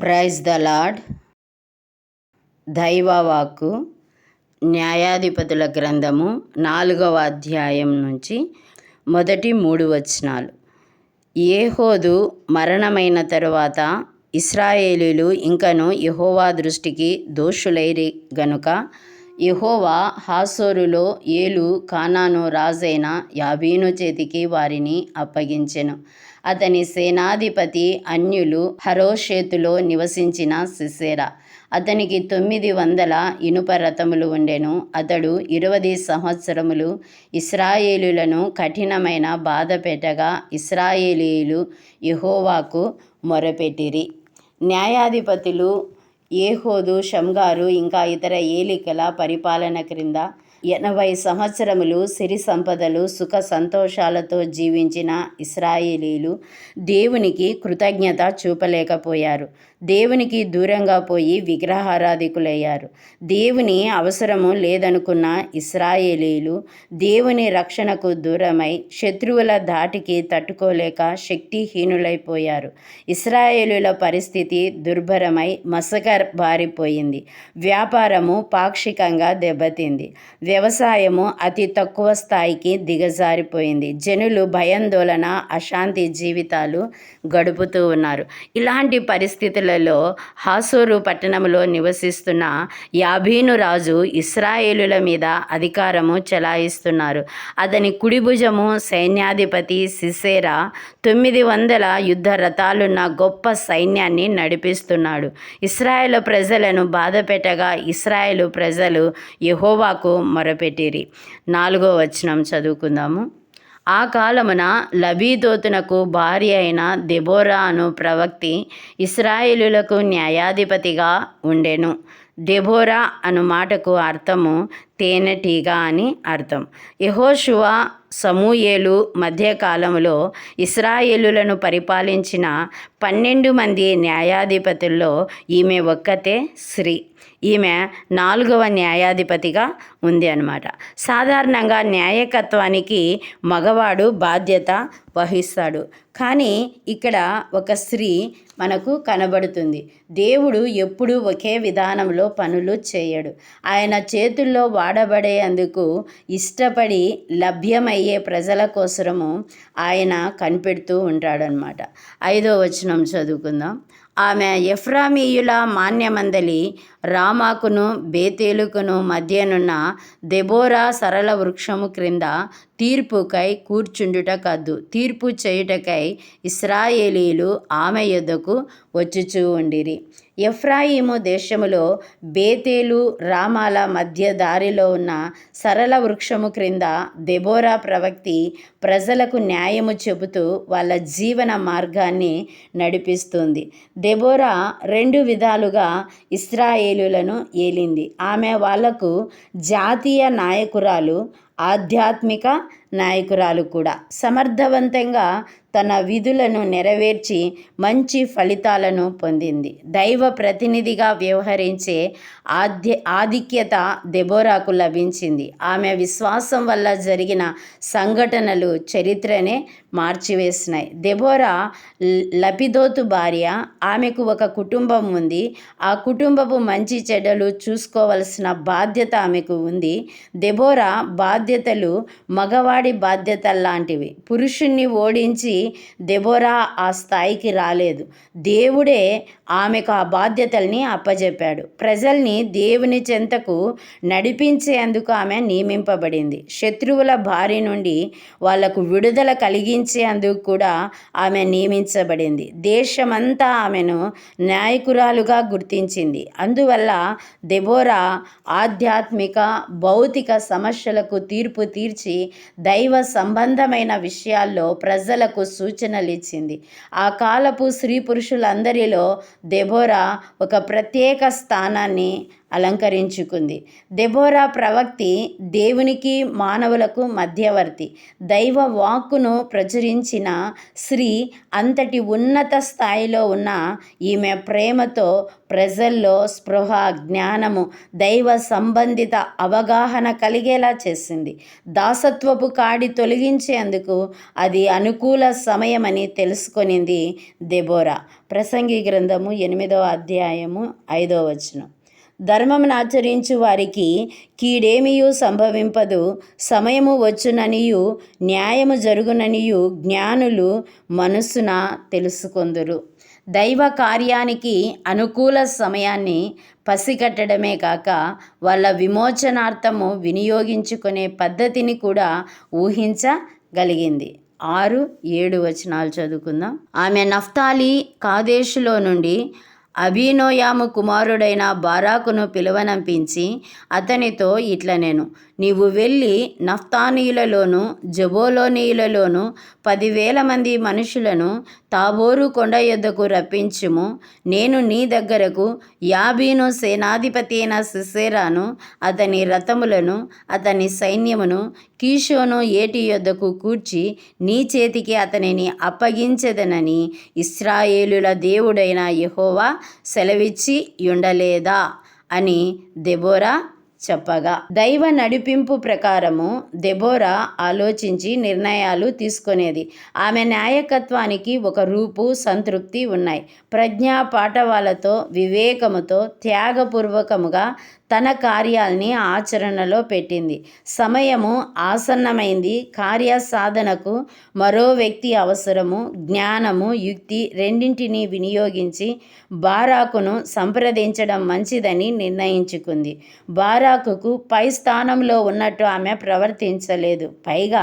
Praise the lord దైవవాకు న్యాయాధిపతుల గ్రంథము నాలుగవ అధ్యాయం నుంచి మొదటి మూడు వచనాలు. ఏహోదు మరణమైన తరువాత ఇస్రాయేలీలు ఇంకను యహోవా దృష్టికి దోషులైరి గనుక యహోవా హాసోరులో ఏలు కానాను రాజైన యాబీను చేతికి వారిని అప్పగించెను. అతని సేనాధిపతి అన్యులు హరోషేతులో నివసించిన సిసేరా. అతనికి తొమ్మిది వందల ఇనుప రథములు ఉండెను. అతడు ఇరవది సంవత్సరములు ఇస్రాయేలులను కఠినమైన బాధ పెట్టగా ఇస్రాయేలీయులు యహోవాకు మొరపెట్టిరి. న్యాయాధిపతులు ఏహోదు షమ్గారు ఇంకా ఇతర ఏలికల పరిపాలన క్రింద ఎనభై సంవత్సరములు సిరి సంపదలు సుఖ సంతోషాలతో జీవించిన ఇస్రాయేలీలు దేవునికి కృతజ్ఞత చూపలేకపోయారు. దేవునికి దూరంగా పోయి విగ్రహారాధికులయ్యారు. దేవుని అవసరము లేదనుకున్న ఇస్రాయేలీలు దేవుని రక్షణకు దూరమై శత్రువుల ధాటికి తట్టుకోలేక శక్తిహీనులైపోయారు. ఇస్రాయేలుల పరిస్థితి దుర్భరమై మసక బారిపోయింది వ్యాపారము పాక్షికంగా దెబ్బతింది. వ్యవసాయము అతి తక్కువ స్థాయికి దిగజారిపోయింది. జనులు భయాందోళన అశాంతి జీవితాలు గడుపుతూ ఉన్నారు. ఇలాంటి పరిస్థితులలో హాసూరు పట్టణంలో నివసిస్తున్న యాభీను రాజు ఇస్రాయేలుల మీద అధికారము చెలాయిస్తున్నారు. అతని కుడి భుజము సైన్యాధిపతి సిసేరా తొమ్మిది వందల యుద్ధ రథాలున్న గొప్ప సైన్యాన్ని నడిపిస్తున్నాడు. ఇస్రాయేల్ ప్రజలను బాధపెట్టగా ఇస్రాయేల్ ప్రజలు యహోవాకు మొరపెట్టిరి. నాలుగో వచనం చదువుకుందాము. ఆ కాలమున లబీదోతునకు భార్య అయిన దెబోరా అను ప్రవక్తి ఇస్రాయేలులకు న్యాయాధిపతిగా ఉండెను. దెబోరా అను మాటకు అర్థము తేనెటీగ అని అర్థం. యహోశువ సమూయేలు మధ్యకాలంలో ఇస్రాయేలులను పరిపాలించిన పన్నెండు మంది న్యాయాధిపతుల్లో ఈమె ఒక్కతే స్త్రీ. ఈమె నాలుగవ న్యాయాధిపతిగా ఉంది అనమాట సాధారణంగా న్యాయకత్వానికి మగవాడు బాధ్యత వహిస్తాడు. కానీ ఇక్కడ ఒక స్త్రీ మనకు కనబడుతుంది. దేవుడు ఎప్పుడూ ఒకే విధానంలో పనులు చేయడు. ఆయన చేతుల్లో వాడబడేందుకు ఇష్టపడి లభ్యమయ్యే ప్రజల కోసము ఆయన కనిపెడుతూ ఉంటాడనమాట ఐదో వచనం. చదువుకుందాం. ఆమె ఎఫ్రామీయుల మాన్యమందలి రామాకును బేతేలుకును మధ్యనున్న దెబోరా సరళ వృక్షము క్రింద తీర్పుకై కూర్చుండుట కద్దు. తీర్పు చేయుటకై ఇస్రాయేలీలు ఆమె యొద్దకు వచ్చుచూ ఉండిరి. ఎఫ్రాయిము దేశములో బేతేలు రామాల మధ్య దారిలో ఉన్న సరళ వృక్షము క్రింద దెబోరా ప్రవక్తి ప్రజలకు న్యాయము చెబుతూ వాళ్ళ జీవన మార్గాన్ని నడిపిస్తుంది. దెబోరా రెండు విధాలుగా ఇస్రాయేలులను ఏలింది. ఆమె వాళ్ళకు జాతీయ నాయకురాలు ఆధ్యాత్మిక నాయకురాలు కూడా. సమర్థవంతంగా తన విధులను నెరవేర్చి మంచి ఫలితాలను పొందింది. దైవ ప్రతినిధిగా వ్యవహరించే ఆధ్య ఆధిక్యత దెబోరాకు లభించింది. ఆమె విశ్వాసం వల్ల జరిగిన సంఘటనలు చరిత్రనే మార్చివేసినాయి. దెబోరా లపిదోతు భార్య ఆమెకు ఒక కుటుంబం ఉంది. ఆ కుటుంబపు మంచి చెడ్డలు చూసుకోవలసిన బాధ్యత ఆమెకు ఉంది. దెబోరా బాధ్యతలు మగవాడి బాధ్యత లాంటివి పురుషుణ్ణి ఓడించి దెబోరా ఆ స్థాయికి రాలేదు. దేవుడే ఆమెకు ఆ బాధ్యతల్ని అప్పజెప్పాడు. ప్రజల్ని దేవుని చెంతకు నడిపించేందుకు ఆమె నియమింపబడింది. శత్రువుల భారీ నుండి వాళ్ళకు విడుదల కలిగించేందుకు కూడా ఆమె నియమించబడింది. దేశమంతా ఆమెను నాయకురాలుగా గుర్తించింది. అందువల్ల దెబోరా ఆధ్యాత్మిక భౌతిక సమస్యలకు తీర్పు తీర్చి దైవ సంబంధమైన విషయాల్లో ప్రజలకు సూచనలు ఇచ్చింది ఆ కాలపు స్త్రీ పురుషులందరిలో దెబోరా ఒక ప్రత్యేక స్థానాన్ని అలంకరించుకుంది. దెబోరా ప్రవక్తి దేవునికి మానవులకు మధ్యవర్తి. దైవ వాక్కును ప్రచురించిన స్త్రీ అంతటి ఉన్నత స్థాయిలో ఉన్న ఈమె ప్రేమతో ప్రజల్లో స్పృహ జ్ఞానము దైవ సంబంధిత అవగాహన కలిగేలా చేసింది. దాసత్వపు కాడి తొలగించేందుకు అది అనుకూల సమయమని తెలుసుకొనింది దెబోరా ప్రసంగి గ్రంథము ఎనిమిదవ అధ్యాయము ఐదవ వచనం. ధర్మమును ఆచరించు వారికి కీడేమియు సంభవింపదు. సమయము వచ్చుననియు న్యాయము జరుగుననియు జ్ఞానులు మనస్సున తెలుసుకొందురు. దైవ కార్యానికి అనుకూల సమయాన్ని పసిగట్టడమే కాక వాళ్ళ విమోచనార్థము వినియోగించుకునే పద్ధతిని కూడా ఊహించగలిగింది. ఆరు ఏడు వచనాలు చదువుకుందాం. ఆమె నఫ్తాలి కాదేశులో నుండి అభినోయాము కుమారుడైన బారాకును పిలువనంపించి అతనితో ఇట్ల నేను నీవు వెళ్ళి నఫ్తానీయులలోను జబోలోనీయులలోను పదివేల మంది మనుషులను తాబోరు కొండ యొద్దకు రప్పించుము. నేను నీ దగ్గరకు యాబీను సేనాధిపతి అయిన సిసేరాను అతని రథములను అతని సైన్యమును కీషోను ఏటి యొద్దకు కూర్చి నీ చేతికి అతనిని అప్పగించదనని ఇస్రాయేలుల దేవుడైన యహోవా సెలవిచ్చి ఉండలేదా అని దెబోరా చెప్పగా దైవ నడిపింపు ప్రకారము దెబోరా ఆలోచించి నిర్ణయాలు తీసుకునేది. ఆమె నాయకత్వానికి ఒక రూపు సంతృప్తి ఉన్నాయి. ప్రజ్ఞా పాఠవాలతో వివేకముతో త్యాగపూర్వకముగా తన కార్యాల్ని ఆచరణలో పెట్టింది. సమయము ఆసన్నమైంది. కార్య సాధనకు మరో వ్యక్తి అవసరము. జ్ఞానము యుక్తి రెండింటినీ వినియోగించి బారాకును సంప్రదించడం మంచిదని నిర్ణయించుకుంది. బారా బారాకుకు పై స్థానంలో ఉన్నట్టు ఆమె ప్రవర్తించలేదు. పైగా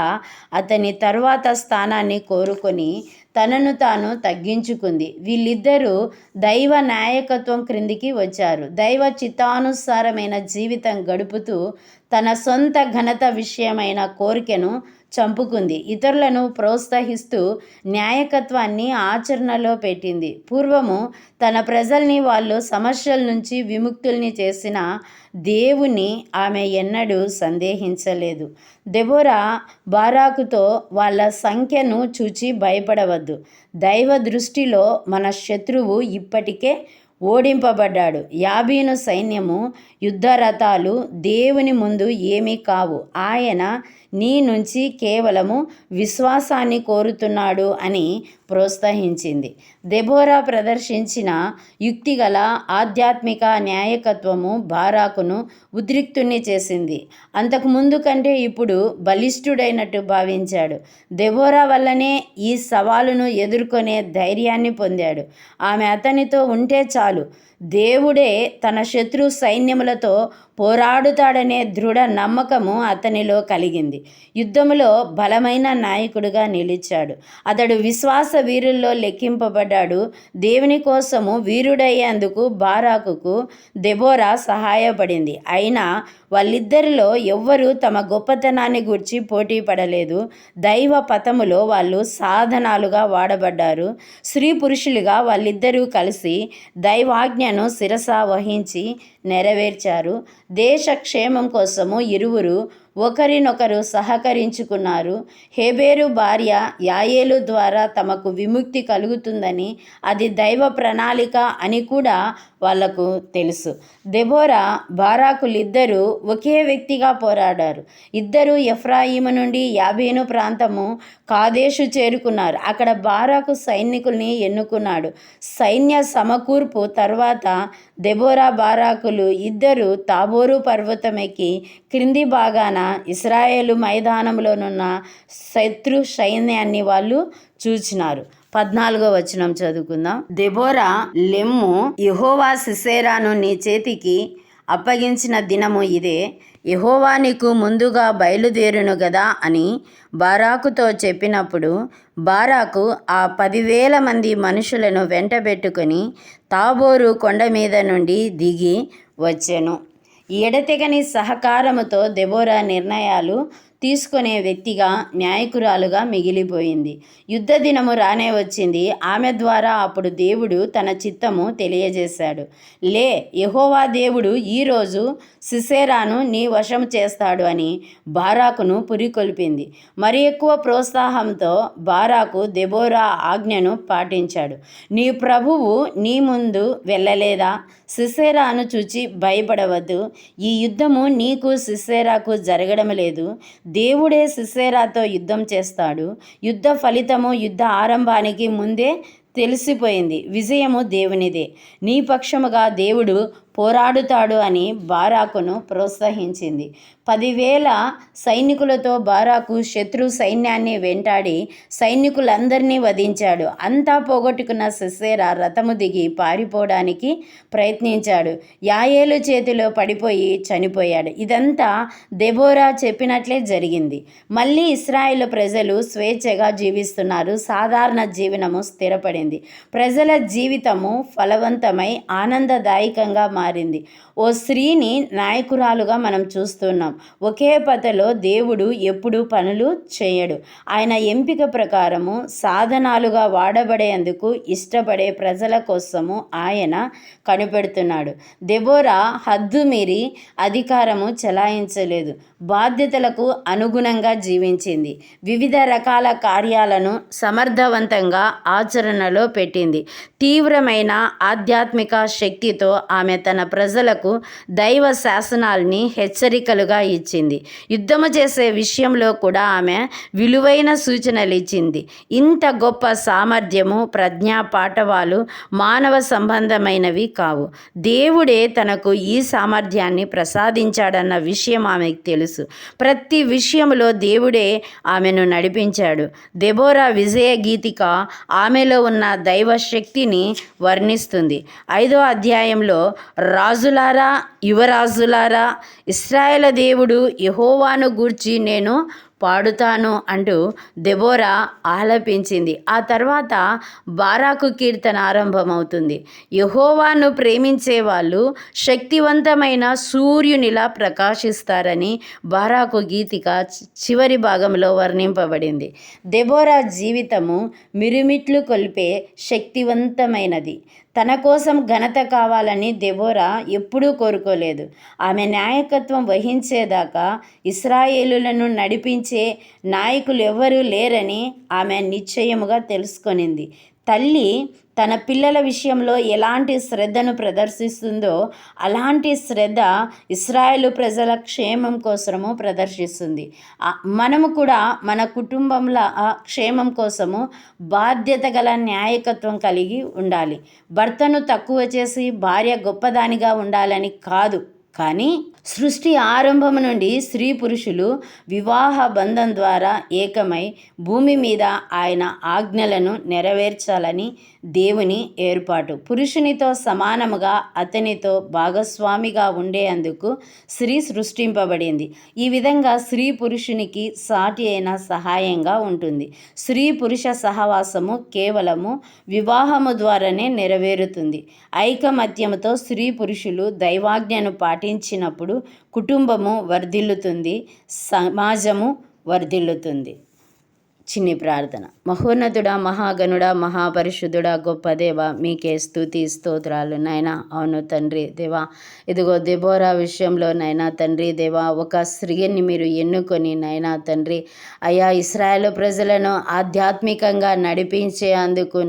అతని తర్వాత స్థానాన్ని కోరుకొని తనను తాను తగ్గించుకుంది. వీళ్ళిద్దరూ దైవ నాయకత్వం క్రిందికి వచ్చారు. దైవ చిత్తానుసారమైన జీవితం గడుపుతూ తన సొంత ఘనత విషయమైన కోరికను చంపుకుంది. ఇతరులను ప్రోత్సహిస్తూ న్యాయకత్వాన్ని ఆచరణలో పెట్టింది. పూర్వము తన ప్రజల్ని వాళ్ళు సమస్యల నుంచి విముక్తుల్ని చేసిన దేవుని ఆమె ఎన్నడూ సందేహించలేదు. దెబోరా బారాకుతో వాళ్ళ సంఖ్యను చూచి భయపడవద్దు. దైవ దృష్టిలో మన శత్రువు ఇప్పటికే ఓడింపబడ్డాడు. యాబీను సైన్యము యుద్ధరథాలు దేవుని ముందు ఏమీ కావు. ఆయన నీ నుంచి కేవలము విశ్వాసాన్ని కోరుతున్నాడు అని ప్రోత్సహించింది. దెబోరా ప్రదర్శించిన యుక్తిగల ఆధ్యాత్మిక న్యాయకత్వము బారాకును ఉద్రిక్తుణ్ణి చేసింది. అంతకుముందు కంటే ఇప్పుడు బలిష్ఠుడైనట్టు భావించాడు. దెబోరా వల్లనే ఈ సవాలును ఎదుర్కొనే ధైర్యాన్ని పొందాడు. ఆమె అతనితో ఉంటే చాలు. దేవుడే తన శత్రు సైన్యములతో పోరాడుతాడనే దృఢ నమ్మకము అతనిలో కలిగింది. యుద్ధములో బలమైన నాయకుడిగా నిలిచాడు. అతడు విశ్వాస వీరుల్లో లెక్కింపబడ్డాడు. దేవుని కోసము వీరుడయ్యేందుకు బారాకుకు దెబోరా సహాయపడింది. అయినా వాళ్ళిద్దరిలో ఎవ్వరూ తమ గొప్పతనాన్ని గురించి పోటీ పడలేదు. దైవ పథములో వాళ్ళు సాధనాలుగా వాడబడ్డారు. స్త్రీ పురుషులుగా వాళ్ళిద్దరూ కలిసి దైవాజ్ఞను శిరస వహించి నెరవేర్చారు. దేశ క్షేమం కోసము ఇరువురు ఒకరినొకరు సహకరించుకున్నారు. హేబేరు భార్య యాయేలు ద్వారా తమకు విముక్తి కలుగుతుందని అది దైవ ప్రణాళిక అని కూడా వాళ్ళకు తెలుసు. దెబోరా బారాకులిద్దరూ ఒకే వ్యక్తిగా పోరాడారు. ఇద్దరు ఎఫ్రాయిము నుండి యాబేను ప్రాంతము కాదేశు చేరుకున్నారు. అక్కడ బారాకు సైనికుల్ని ఎన్నుకున్నాడు. సైన్య సమకూర్పు తర్వాత దెబోరా బారాకులు ఇద్దరు తాబోరు పర్వతమెక్కి క్రింది భాగాన ఇస్రాయేలు మైదానంలోనున్న శత్రు సైన్యాన్ని వాళ్ళు చూచినారు. పద్నాలుగో వచనం చదువుకుందాం. దెబోరా లెమ్ము యహోవా సిసేరాను నీ చేతికి అప్పగించిన దినము ఇదే. యహోవా నీకు ముందుగా బయలుదేరును గదా అని బారాకుతో చెప్పినప్పుడు బారాకు ఆ పదివేల మంది మనుషులను వెంటబెట్టుకొని తాబోరు కొండ మీద నుండి దిగి వచ్చెను. ఎడతెగని సహకారముతో దెబోరా నిర్ణయాలు తీసుకునే వ్యక్తిగా న్యాయకురాలుగా మిగిలిపోయింది. యుద్ధ దినము రానే వచ్చింది. ఆమె ద్వారా అప్పుడు దేవుడు తన చిత్తము తెలియజేశాడు. లే యహోవా దేవుడు ఈరోజు సిసేరాను నీ వశం చేస్తాడు అని బారాకును పురికొల్పింది. మరి ఎక్కువ ప్రోత్సాహంతో బారాకు దెబోరా ఆజ్ఞను పాటించాడు. నీ ప్రభువు నీ ముందు వెళ్ళలేదా? సిసేరాను చూచి భయపడవద్దు. ఈ యుద్ధము నీకు సిసేరాకు జరగడం లేదు. దేవుడే సిసేరాతో యుద్ధం చేస్తాడు. యుద్ధ ఫలితము యుద్ధ ఆరంభానికి ముందే తెలిసిపోయింది. విజయము దేవునిదే. నీ పక్షముగా దేవుడు పోరాడుతాడు అని బారాకును ప్రోత్సహించింది. పదివేల సైనికులతో బారాకు శత్రు సైన్యాన్ని వెంటాడి సైనికులందరినీ వధించాడు. అంతా పోగొట్టుకున్న సిసేరా రథము దిగి పారిపోవడానికి ప్రయత్నించాడు. యాయేలు చేతిలో పడిపోయి చనిపోయాడు. ఇదంతా దెబోరా చెప్పినట్లే జరిగింది. మళ్ళీ ఇస్రాయేల్ ప్రజలు స్వేచ్ఛగా జీవిస్తున్నారు. సాధారణ జీవనము స్థిరపడింది. ప్రజల జీవితము ఫలవంతమై ఆనందదాయకంగా మారింది. ఓ స్త్రీని నాయకురాలుగా మనం చూస్తున్నాం. ఒకే పథలో దేవుడు ఎప్పుడు పనులు చేయడు. ఆయన ఎంపిక ప్రకారము సాధనాలుగా వాడబడేందుకు ఇష్టపడే ప్రజల కోసము ఆయన కనిపెడుతున్నాడు. దెబోరా హద్దు మీరి అధికారము చెలాయించలేదు. బాధ్యతలకు అనుగుణంగా జీవించింది. వివిధ రకాల కార్యాలను సమర్థవంతంగా ఆచరణలో పెట్టింది. తీవ్రమైన ఆధ్యాత్మిక శక్తితో ఆమె తన తన ప్రజలకు దైవ శాసనాల్ని హెచ్చరికలుగా ఇచ్చింది. యుద్ధము చేసే విషయంలో కూడా ఆమె విలువైన సూచనలు ఇచ్చింది. ఇంత గొప్ప సామర్థ్యము ప్రజ్ఞా పాఠవాలు మానవ సంబంధమైనవి కావు. దేవుడే తనకు ఈ సామర్థ్యాన్ని ప్రసాదించాడన్న విషయం ఆమెకు తెలుసు. ప్రతి విషయంలో దేవుడే ఆమెను నడిపించాడు. దెబోరా విజయ గీతిక ఆమెలో ఉన్న దైవ శక్తిని వర్ణిస్తుంది. ఐదో అధ్యాయంలో రాజులారా యువరాజులారా ఇస్రాయేల దేవుడు యహోవాను గూర్చి నేను పాడుతాను అంటూ దెబోరా ఆలపించింది. ఆ తర్వాత బారాకు కీర్తన ఆరంభమవుతుంది. యహోవాను ప్రేమించే వాళ్ళు శక్తివంతమైన సూర్యునిలా ప్రకాశిస్తారని బారాకు గీతిక చివరి భాగంలో వర్ణింపబడింది. దెబోరా జీవితము మిరుమిట్లు కొల్పే శక్తివంతమైనది. తన కోసం ఘనత కావాలని దెబోరా ఎప్పుడూ కోరుకోలేదు. ఆమె నాయకత్వం వహించేదాకా ఇస్రాయేలులను నడిపించే నాయకులు ఎవ్వరూ లేరని ఆమె నిశ్చయముగా తెలుసుకొనింది. తల్లి తన పిల్లల విషయంలో ఎలాంటి శ్రద్ధను ప్రదర్శిస్తుందో అలాంటి శ్రద్ధ ఇస్రాయేలు ప్రజల క్షేమం కోసము ప్రదర్శిస్తుంది. మనము కూడా మన కుటుంబంల ఆ క్షేమం కోసము బాధ్యత గల న్యాయకత్వం కలిగి ఉండాలి. భర్తను తక్కువ చేసి భార్య గొప్పదానిగా ఉండాలని కాదు. కానీ సృష్టి ఆరంభం నుండి స్త్రీ పురుషులు వివాహ బంధం ద్వారా ఏకమై భూమి మీద ఆయన ఆజ్ఞలను నెరవేర్చాలని దేవుని ఏర్పాటు. పురుషునితో సమానముగా అతనితో భాగస్వామిగా ఉండేందుకు స్త్రీ సృష్టింపబడింది. ఈ విధంగా స్త్రీ పురుషునికి సాటి అయిన సహాయంగా ఉంటుంది. స్త్రీ పురుష సహవాసము కేవలము వివాహము ద్వారానే నెరవేరుతుంది. ఐకమత్యముతో స్త్రీ పురుషులు దైవాజ్ఞను పాటించినప్పుడు కుటుంబము వర్ధిల్లుతుంది సమాజము వర్ధిల్లుతుంది. చిన్ని ప్రార్థన. మహోన్నతుడా మహాగణుడా మహాపరిశుద్ధుడా గొప్ప దేవ మీకే స్తుతి స్తోత్రాలు నాయన. అవును తండ్రి దేవా ఇదిగో దిబోరా విషయంలో నైనా తండ్రి దేవా ఒక స్త్రీని మీరు ఎన్నుకొని నైనా తండ్రి అయా ఇస్రాయేల్ ప్రజలను ఆధ్యాత్మికంగా నడిపించే అందుకు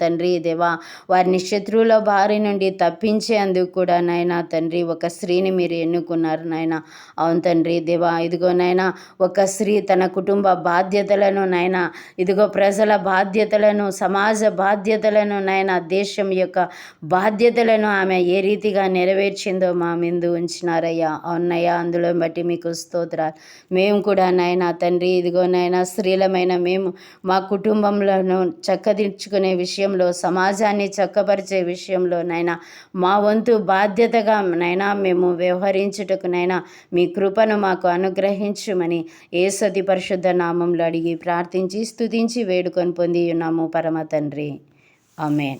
తండ్రి దేవా వారిని శత్రువుల బారి నుండి తప్పించేందుకు కూడా నైనా తండ్రి ఒక స్త్రీని మీరు ఎన్నుకున్నారు నాయన. అవును తండ్రి దేవా ఇదిగో నైనా ఒక స్త్రీ తన కుటుంబ బాధ్యతలను నాయన. ఇదిగో ప్రజల బాధ్యతలను సమాజ బాధ్యతలను నాయన దేశం యొక్క బాధ్యతలను ఆమె ఏ రీతిగా నెరవేర్చిందో మా ముందు ఉంచినారయ్యా. అవునయ్యా అందులో బట్టి మీకు స్తోత్రాలు. మేము కూడా నాయన తండ్రి ఇదిగో నాయన స్త్రీలమైన మేము మా కుటుంబంలోను చక్కదించుకునే విషయంలో సమాజాన్ని చక్కపరిచే విషయంలో నాయన మా వంతు బాధ్యతగా నైనా మేము వ్యవహరించుటకు నైనా మీ కృపను మాకు అనుగ్రహించుమని ఏసతి పరిశుద్ధ నామంలో అడిగి ప్రార్థన ప్రార్థించి స్తుతించి వేడుకొని పొంది ఉన్నాము పరమ తండ్రి. ఆమెన్.